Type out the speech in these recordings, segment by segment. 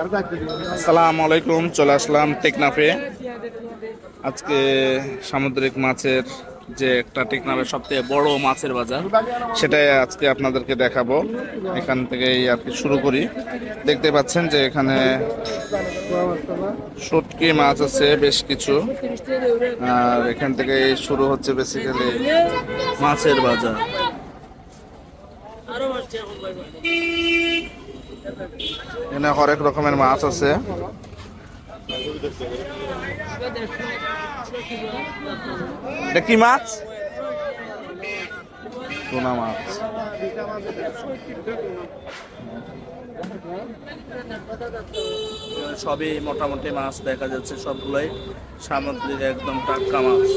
আসসালামু আলাইকুম, চলে আসলাম টেকনাফে। আজকে সামুদ্রিক মাছের যে একটা টেকনাফের সবথেকে বড় মাছের বাজার, সেটাই আজকে আপনাদেরকে দেখাবো। এখান থেকেই আর কি শুরু করি। দেখতে পাচ্ছেন যে এখানে শুটকি মাছ আছে, বেশ কিছু। আর এখান থেকে শুরু হচ্ছে বেসিক্যালি মাছের বাজার। এখানে হরেক রকমের মাছ আছে। কি মাছ? টুনা মাছ। সবই মোটামুটি মাছ দেখা যাচ্ছে, সবগুলোই সামুদ্রিক একদম টাটকা মাছ।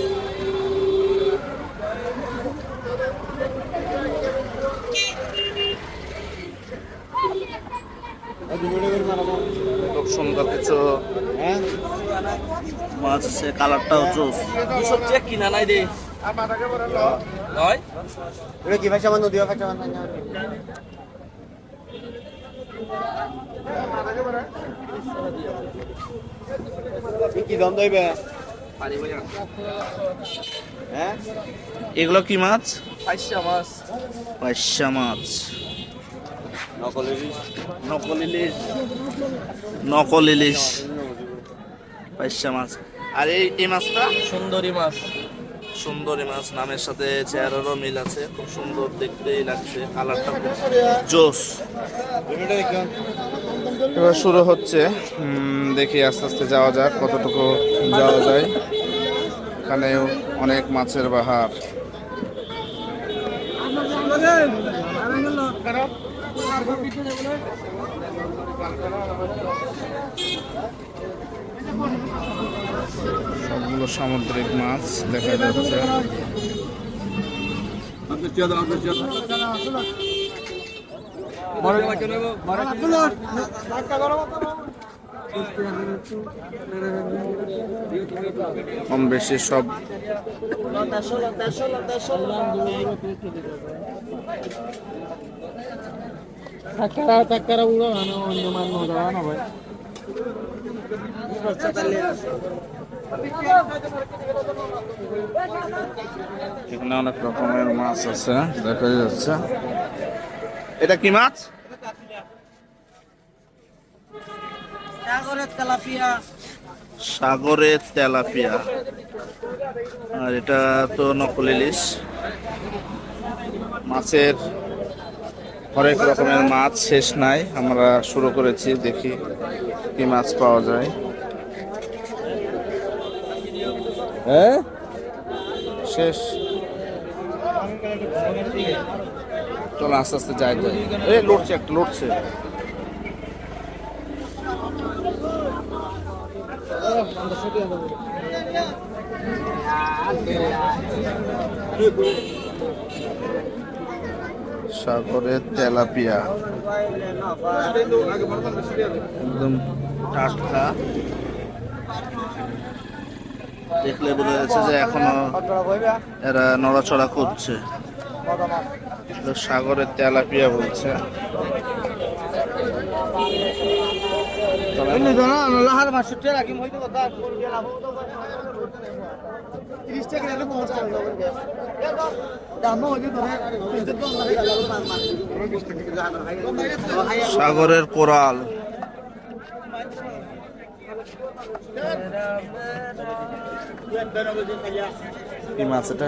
সুন্দর কিছু মাছ আছে কালারটাও জোস। দুশো চেক কিনা নাই রে। নয়? এটা কি দিও ভাষা বান্ধব কি দাম দইবে হ্যাঁ? এগুলো কি মাছ? পাঁচশো মাছ। পাইসা মাছ। নকল নকল ইলিশ নকল ইলিশ পাইসা মাছ আর এই এই মাছটা সুন্দরী মাছ সুন্দরী মাছ নামের সাথে চেহারারও মিল আছে খুব সুন্দর দেখতেই লাগছে কালারটা জোস এবার শুরু হচ্ছে উম, দেখি আস্তে আস্তে যাওয়া যাক কতটুকু যাওয়া যায় এখানে অনেক মাছের বাহার সবগুলো সামুদ্রিক মাছ দেখা যাচ্ছে। কম বেশি সব এখানে অনেক রকমের মাছ আছে দেখা যাচ্ছে। এটা কি মাছ? সাগরের তেলাপিয়া। সাগরের তেলাপিয়া। আর এটা তো নকল ইলিশ। মাছের হরেক রকমের মাছ শেষ নাই, আমরা শুরু করেছি, দেখি কি মাছ পাওয়া যায়। হ্যাঁ? শেষ। চলো আস্তে আস্তে যাই যাই এ লড়ছে একটা লড়ছে। সাগরের তেলাপিয়া। একদম টাটকা। দেখলে বোঝা যাচ্ছে যে এখনও এরা নড়াচড়া করছে। সাগরের তেলাপিয়া বলছে লাহার মাসুটে রাখি মই তো কথা তিরিশ টাকা নিলে পঞ্চাশ টাকা দাম হইতে ধরে তিনশো তো সাগরের কোরাল। কি মাছ এটা?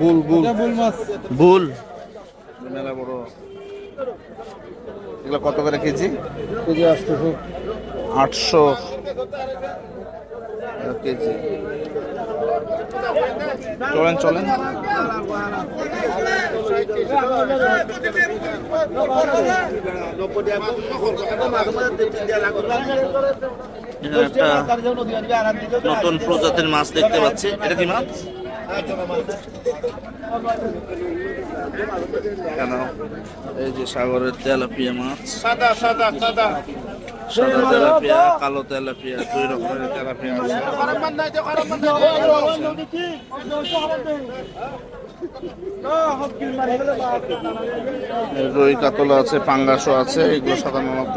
বুল বুল। বুল মাছ। বুল। মেলা বড়। এগুলো কত করে কেজি? কেজি আসতেছে। আটশো কেজি। চলেন চলেন। একটা নতুন প্রজাতির মাছ দেখতে পাচ্ছি। এটা কি মাছ? কেন? এই যে সাগরের তেলাপিয়া মাছ। সাদা সাদা সাদা। সাদা তেলাপিয়া কালো তেলাপিয়া দুই রকমের তেলাপিয়া রুই কাতলা আছে পাঙ্গাসও আছে এগুলো সাধারণত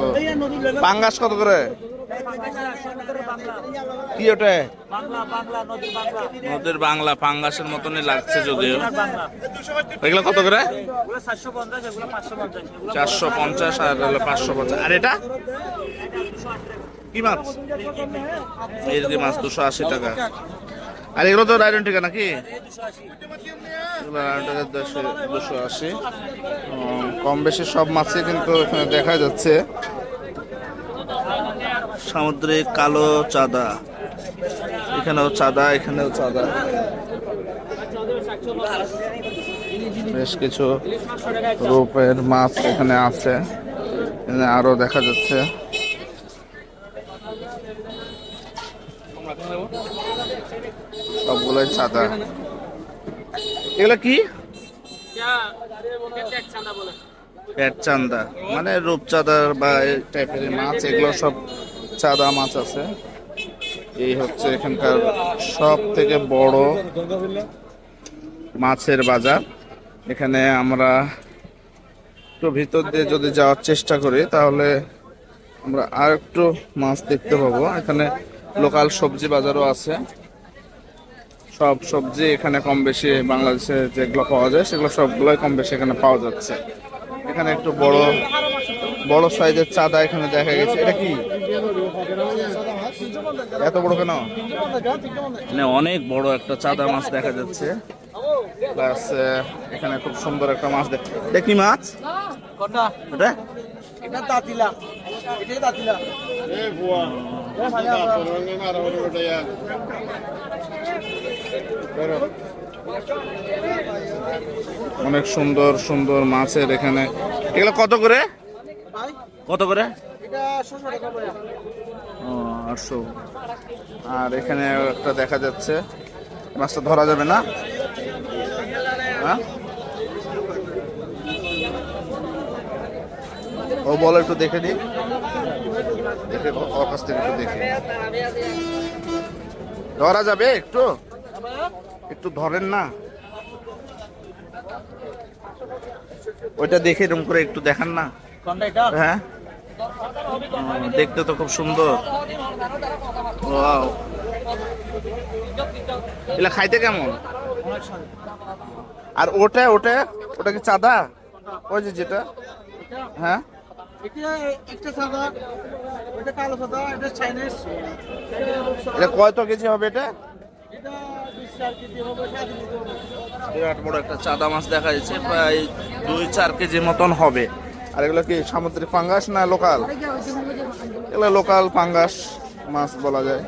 পাঙ্গাস কত করে? কি ওটা? নদীর বাংলা পাঙ্গাসের মতনই লাগছে যদিও। এগুলো কত করে? চারশো পঞ্চাশ আর হলো পাঁচশো পঞ্চাশ। আর এটা? কি মাছ? এরকি মাছ দুশো আশি টাকা। আর এগুলো তো রায়ন টিকা নাকি? দুশো আশি। কম বেশি সব মাছই কিন্তু এখানে দেখা যাচ্ছে। সামুদ্রিক কালো চাঁদা। এখানেও চাঁদা এখানেও চাঁদা। বেশ কিছু রূপের মাছ এখানে আছে। আরও দেখা যাচ্ছে। সবগুলোই চাঁদা। এগুলো কি? পেট চান্দা মানে রূপচাঁদার বা এই টাইপের মাছ, এগুলো সব চাঁদা মাছ আছে। এই হচ্ছে এখানকার সব থেকে বড় মাছের বাজার। এখানে আমরা একটু ভিতর দিয়ে যদি যাওয়ার চেষ্টা করি, তাহলে আমরা আর একটু মাছ দেখতে পাবো। এখানে লোকাল সবজি বাজারও আছে। সব সবজি এখানে কম বেশি বাংলাদেশে যেগুলো পাওয়া যায়, সেগুলো সবগুলোই কম বেশি এখানে পাওয়া যাচ্ছে। এখানে একটু বড় বড় সাইজের চাঁদা এখানে দেখা গেছে। এটা কি? এত বড় কেন? মানে অনেক বড় একটা চাঁদা মাছ দেখা যাচ্ছে। প্লাস এখানে খুব সুন্দর একটা মাছ দেখ দেখি মাছ? এটা এটা অনেক সুন্দর সুন্দর মাছের এখানে। এগুলো কত করে? কত করে? এটা ছশো টাকা করে। ও আটশো। আর এখানে একটা দেখা যাচ্ছে। মাছটা ধরা যাবে না। হ্যাঁ? ও বল একটু দেখে দিই দেখে ও- ওর কাছ থেকে একটু দেখে ধরা যাবে একটু? একটু ধরেন না। ওইটা দেখে এরকম করে একটু দেখান না। হ্যাঁ? দেখতে তো খুব সুন্দর। ওয়াও। খাইতে কেমন? আর ওটা ওটা? ওটা কি চাঁদা? ওই যে যেটা। হ্যাঁ? কত কেজি হবে এটা? বিরাট বড় একটা চাঁদা মাছ দেখা যাচ্ছে, প্রায় দুই চার কেজি মতন হবে। আর এগুলো কি সামুদ্রিক পাঙ্গাস না লোকাল? এগুলো লোকাল পাঙ্গাস মাছ বলা যায়।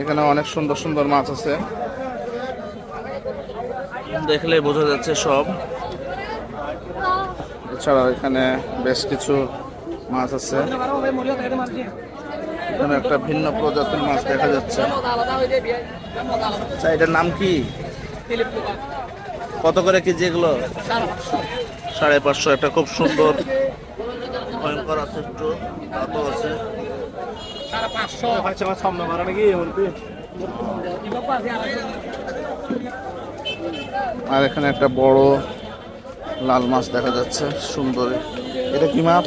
এখানে অনেক সুন্দর সুন্দর মাছ আছে। দেখলে বোঝা যাচ্ছে সব। এছাড়াও এখানে বেশ কিছু মাছ আছে। এখানে একটা ভিন্ন প্রজাতির মাছ দেখা যাচ্ছে। আচ্ছা এটার নাম কি? কত করে কেজি এগুলো? সাড়ে পাঁচশো একটা খুব সুন্দর ভয়ঙ্কর আছে একটু দাঁতও আছে। আর এখানে একটা বড় লাল মাছ দেখা যাচ্ছে সুন্দর। এটা কি মাছ?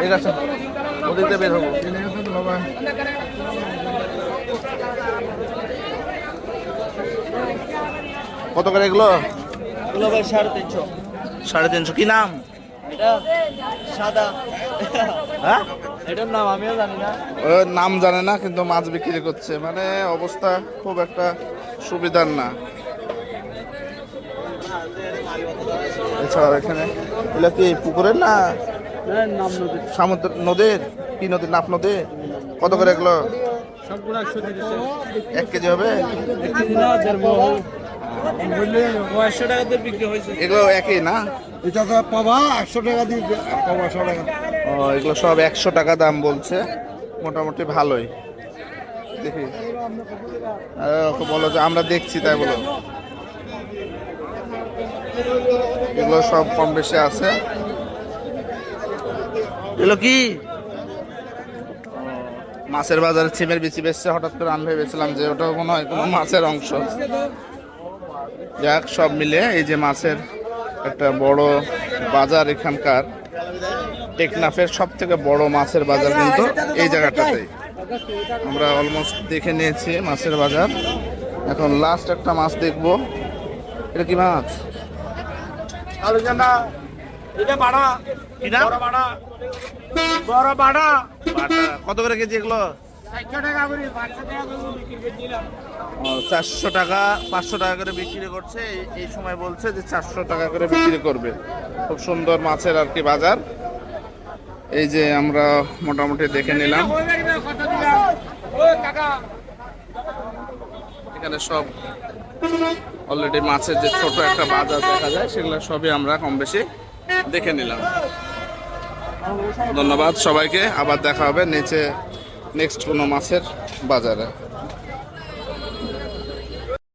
ঠিক আছে ওদিকে বের হব কত করে এগুলো? এগুলো ভাই সাড়ে তিনশো। সাড়ে তিনশো। কি নাম? সাদা। হ্যাঁ? এটার নাম আমিও জানি না। নাম জানে না কিন্তু মাছ বিক্রি করছে। মানে অবস্থা খুব একটা সুবিধার না। এছাড়া এখানে এগুলো কি পুকুরের না সমুদ্র নদীর? কি নদীর? নাপ নদী? কত করে এগুলো? এক কেজি হবে? এগুলো একই না? এটা তো পাবা একশো টাকা দিয়ে পাবা টাকা। ও এগুলো সব একশো টাকা দাম বলছে। মোটামুটি ভালোই। দেখি। আরে ওকে বলো যে আমরা দেখছি তাই বলো। এগুলো সব কম বেশি আছে। এগুলো কি? মাছের বাজারে ছিমের বিচি বেচছে হঠাৎ করে আমি ভেবেছিলাম যে ওটা কোনো হয় কোনো মাছের অংশ। যাক সব মিলে এই যে মাছের একটা বড় বাজার এখানকার। টেকনাফের সব থেকে বড় মাছের বাজার কিন্তু এই জায়গাটাতেই আমরা অলমোস্ট দেখে নিয়েছি মাছের বাজার। এখন লাস্ট একটা মাছ দেখব। এটা কি মাছ? এটা বাড়া। কি নাম? বড় বাড়া। বড় বাড়া। কত করে কেজি এগুলো? চারশো টাকা পাঁচশো টাকা করে বিক্রি করছে। এই- সময় বলছে যে চারশো টাকা করে বিক্রি করবে। খুব সুন্দর মাছের আর কি বাজার। এই যে আমরা মোটামুটি দেখে নিলাম। এখানে সব অলরেডি মাছের যে ছোট একটা বাজার দেখা যায়, সেগুলো সবই আমরা কম বেশি দেখে নিলাম। ধন্যবাদ সবাইকে, আবার দেখা হবে নিচে নেক্সট কোনো মাছের বাজারে।